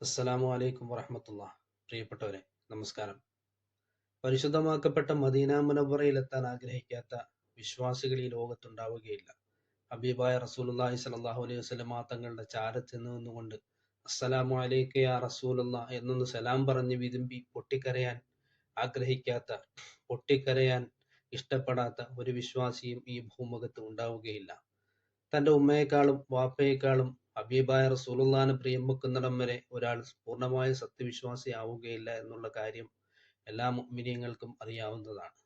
അസ്സലാമു അലൈക്കും വറഹമത്തുള്ള പ്രിയപ്പെട്ടവരെ നമസ്കാരം. പരിശുദ്ധമാക്കപ്പെട്ട മദീന മുനവറയിലെത്താൻ ആഗ്രഹിക്കാത്ത വിശ്വാസികൾ ഈ ലോകത്തുണ്ടാവുകയില്ല. ഹബീബായ റസൂലുള്ളാഹി സലാഹു അലൈഹി വസ്ലമ തങ്ങളുടെ ചാരത്ത് നിന്നുകൊണ്ട് അസ്സലാമു അലൈക്ക യാ റസൂലുള്ള എന്നൊന്ന് സലാം പറഞ്ഞ് വിതുമ്പി പൊട്ടിക്കരയാൻ ആഗ്രഹിക്കാത്ത പൊട്ടിക്കരയാൻ ഇഷ്ടപ്പെടാത്ത ഒരു വിശ്വാസിയും ഈ ഭൂമുഖത്ത് ഉണ്ടാവുകയില്ല. തന്റെ ഉമ്മയെക്കാളും വാപ്പയെക്കാളും ഹബീബായ റസൂലുള്ളാഹിനെ പ്രിയം വെക്കുന്നിടം വരെ ഒരാൾ പൂർണമായ സത്യവിശ്വാസിയാവുകയില്ല എന്നുള്ള കാര്യം എല്ലാ മുഅ്മിനീങ്ങൾക്കും അറിയാവുന്നതാണ്.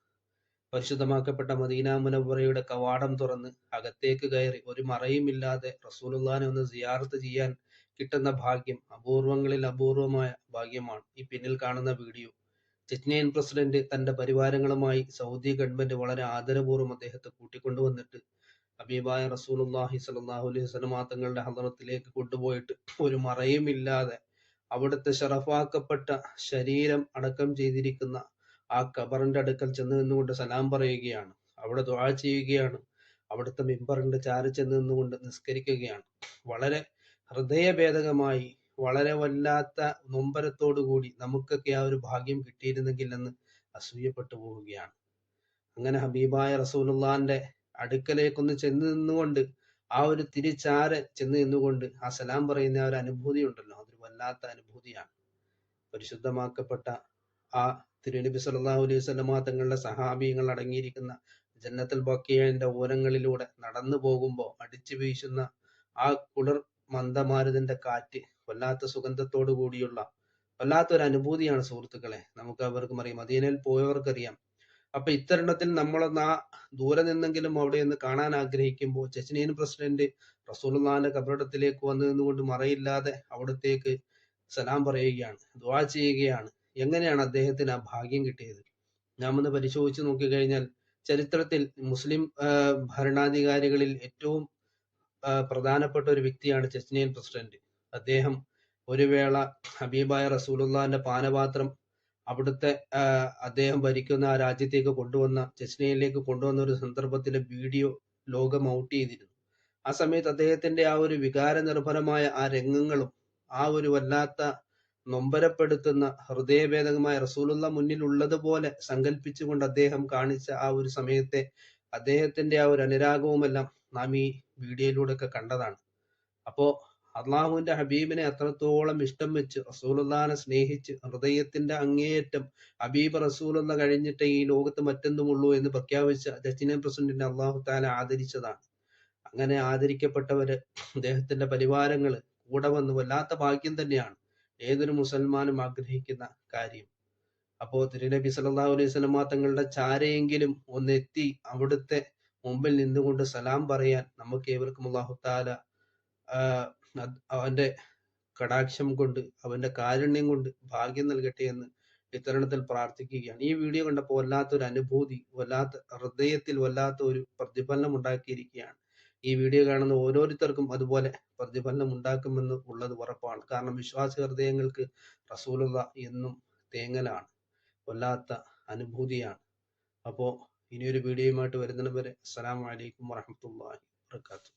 പരിശുദ്ധമാക്കപ്പെട്ട മദീന മുനവ്വറയുടെ കവാടം തുറന്ന് അകത്തേക്ക് കയറി ഒരു മറയുമില്ലാതെ റസൂലുള്ളാഹിനെ ഒന്ന് സിയാറത്ത് ചെയ്യാൻ കിട്ടുന്ന ഭാഗ്യം അപൂർവങ്ങളിൽ അപൂർവമായ ഭാഗ്യമാണ് ഈ പിന്നിൽ കാണുന്ന വീഡിയോ. ചെച്നിയൻ പ്രസിഡന്റ് തന്റെ പരിവാരങ്ങളുമായി സൗദി ഗവൺമെന്റ് വളരെ ആദരപൂർവം അദ്ദേഹത്തെ കൂട്ടിക്കൊണ്ടുവന്നിട്ട് ഹബീബായ റസൂലുള്ളാഹി സ്വല്ലല്ലാഹു അലൈഹി വസല്ലമ തങ്ങളുടെ ഹദറത്തിലേക്ക് കൊണ്ടുപോയിട്ട് ഒരു മറയുമില്ലാതെ അവിടുത്തെ ഷറഫാക്കപ്പെട്ട ശരീരം അടക്കം ചെയ്തിരിക്കുന്ന ആ ഖബറിന്റെ അടുക്കൽ ചെന്ന് നിന്നുകൊണ്ട് സലാം പറയുകയാണ്. അവിടെ ദുആ ചെയ്യുകയാണ്. അവിടുത്തെ മിമ്പറിന്റെ ചാരി ചെന്ന് നിന്നുകൊണ്ട് നിസ്കരിക്കുകയാണ്. വളരെ ഹൃദയഭേദകമായി വളരെ വല്ലാത്ത നൊമ്പരത്തോടു കൂടി നമുക്കൊക്കെ ആ ഒരു ഭാഗ്യം കിട്ടിയിരുന്നെങ്കിൽ എന്ന് അസൂയപ്പെട്ടു പോവുകയാണ്. അങ്ങനെ ഹബീബായ റസൂലുള്ളാന്റെ അടുക്കലേക്കൊന്ന് ചെന്ന് നിന്നുകൊണ്ട് ആ ഒരു തിരിച്ചാര ചെന്ന് നിന്നുകൊണ്ട് ആ സലാം പറയുന്ന ആ ഒരു അനുഭൂതി ഉണ്ടല്ലോ അതൊരു വല്ലാത്ത അനുഭൂതിയാണ്. പരിശുദ്ധമാക്കപ്പെട്ട ആ തിരുനബി സല്ലല്ലാഹു അലൈഹി വസല്ലമ തങ്ങളുടെ സഹാബിയങ്ങൾ അടങ്ങിയിരിക്കുന്ന ജന്നത്തുൽ ബക്കിയന്റെ ഓരങ്ങളിലൂടെ നടന്നു പോകുമ്പോൾ അടിച്ചു വീശുന്ന ആ കുളിർ മന്ദമാരുതന്റെ കാറ്റ് വല്ലാത്ത സുഗന്ധത്തോടു കൂടിയുള്ള വല്ലാത്തൊരു അനുഭൂതിയാണ് സുഹൃത്തുക്കളെ. നമുക്ക് അവർക്കും അറിയാം മദീനയിൽ പോയവർക്കറിയാം അപ്പൊ ഇത്തരുണത്തിൽ നമ്മളൊന്ന് ആ ദൂരെ നിന്നെങ്കിലും അവിടെ ഒന്ന് കാണാൻ ആഗ്രഹിക്കുമ്പോൾ ചെച്ചനിയൻ പ്രസിഡന്റ് റസൂലുള്ളാന്റെ കബറിടത്തിലേക്ക് വന്നു നിന്നുകൊണ്ട് മറയില്ലാതെ അവിടത്തേക്ക് സലാം പറയുകയാണ് ദുആ ചെയ്യുകയാണ്. എങ്ങനെയാണ് അദ്ദേഹത്തിന് ആ ഭാഗ്യം കിട്ടിയത്? നാം ഒന്ന് പരിശോധിച്ച് നോക്കിക്കഴിഞ്ഞാൽ ചരിത്രത്തിൽ മുസ്ലിം ഭരണാധികാരികളിൽ ഏറ്റവും പ്രധാനപ്പെട്ട ഒരു വ്യക്തിയാണ് ചെച്ചനിയൻ പ്രസിഡന്റ്. അദ്ദേഹം ഒരു വേള ഹബീബായ റസൂലുള്ളാന്റെ പാനപാത്രം അവിടുത്തെ അദ്ദേഹം ഭരിക്കുന്ന ആ രാജ്യത്തേക്ക് കൊണ്ടുവന്ന ചെസ്നയിലേക്ക് കൊണ്ടുവന്ന ഒരു സന്ദർഭത്തിലെ വീഡിയോ ലോകം ഔട്ട് ചെയ്തിരുന്നു. ആ സമയത്ത് അദ്ദേഹത്തിന്റെ ആ ഒരു വികാര നിർഭരമായ ആ രംഗങ്ങളും ആ ഒരു വല്ലാത്ത നൊമ്പരപ്പെടുത്തുന്ന ഹൃദയഭേദകമായ റസൂലുള്ള മുന്നിൽ ഉള്ളതുപോലെ സങ്കല്പിച്ചുകൊണ്ട് അദ്ദേഹം കാണിച്ച ആ ഒരു സമയത്തെ അദ്ദേഹത്തിന്റെ ആ ഒരു അനുരാഗവുമെല്ലാം നാം ഈ വീഡിയോയിലൂടെ ഒക്കെ കണ്ടതാണ്. അപ്പോ അള്ളാഹുവിന്റെ ഹബീബിനെ അത്രത്തോളം ഇഷ്ടം വെച്ച് റസൂലുല്ലാനെ സ്നേഹിച്ച് ഹൃദയത്തിന്റെ അങ്ങേയറ്റം ഹബീബ് റസൂലുള്ള കഴിഞ്ഞിട്ട് ഈ ലോകത്ത് മറ്റെന്തുമുള്ളൂ എന്ന് പ്രഖ്യാപിച്ച ദക്ഷിണ പ്രസിഡന്റിനെ അള്ളാഹു താല ആദരിച്ചതാണ്. അങ്ങനെ ആദരിക്കപ്പെട്ടവര് അദ്ദേഹത്തിന്റെ പരിവാരങ്ങൾ കൂടെ വന്ന് വല്ലാത്ത ഭാഗ്യം തന്നെയാണ് ഏതൊരു മുസൽമാനും ആഗ്രഹിക്കുന്ന കാര്യം. അപ്പോ തിരുനബി സല്ലല്ലാഹു അലൈഹി വസല്ലമ തങ്ങളുടെ ചാരയെങ്കിലും ഒന്ന് എത്തി അവിടുത്തെ മുമ്പിൽ നിന്നുകൊണ്ട് സലാം പറയാൻ നമുക്ക് ഏവർക്കും അള്ളാഹു താല അവന്റെ കടാക്ഷം കൊണ്ട് അവന്റെ കാരുണ്യം കൊണ്ട് ഭാഗ്യം നൽകട്ടെ എന്ന് ഇത്തരണത്തിൽ പ്രാർത്ഥിക്കുകയാണ്. ഈ വീഡിയോ കണ്ടപ്പോൾ വല്ലാത്തൊരു അനുഭൂതി വല്ലാത്ത ഹൃദയത്തിൽ വല്ലാത്ത ഒരു പ്രതിഫലനം ഉണ്ടാക്കിയിരിക്കുകയാണ്. ഈ വീഡിയോ കാണുന്ന ഓരോരുത്തർക്കും അതുപോലെ പ്രതിഫലനം ഉണ്ടാക്കുമെന്ന് ഉള്ളത് ഉറപ്പാണ്. കാരണം വിശ്വാസ ഹൃദയങ്ങൾക്ക് റസൂലുള്ള എന്നും തേങ്ങലാണ്. വല്ലാത്ത അനുഭൂതിയാണ്. അപ്പോൾ ഇനിയൊരു വീഡിയോയുമായിട്ട് വരുന്നതിന് വരെ അസ്സലാമു അലൈക്കും വറഹ്മത്തുള്ളാഹി വർക്കാത്തു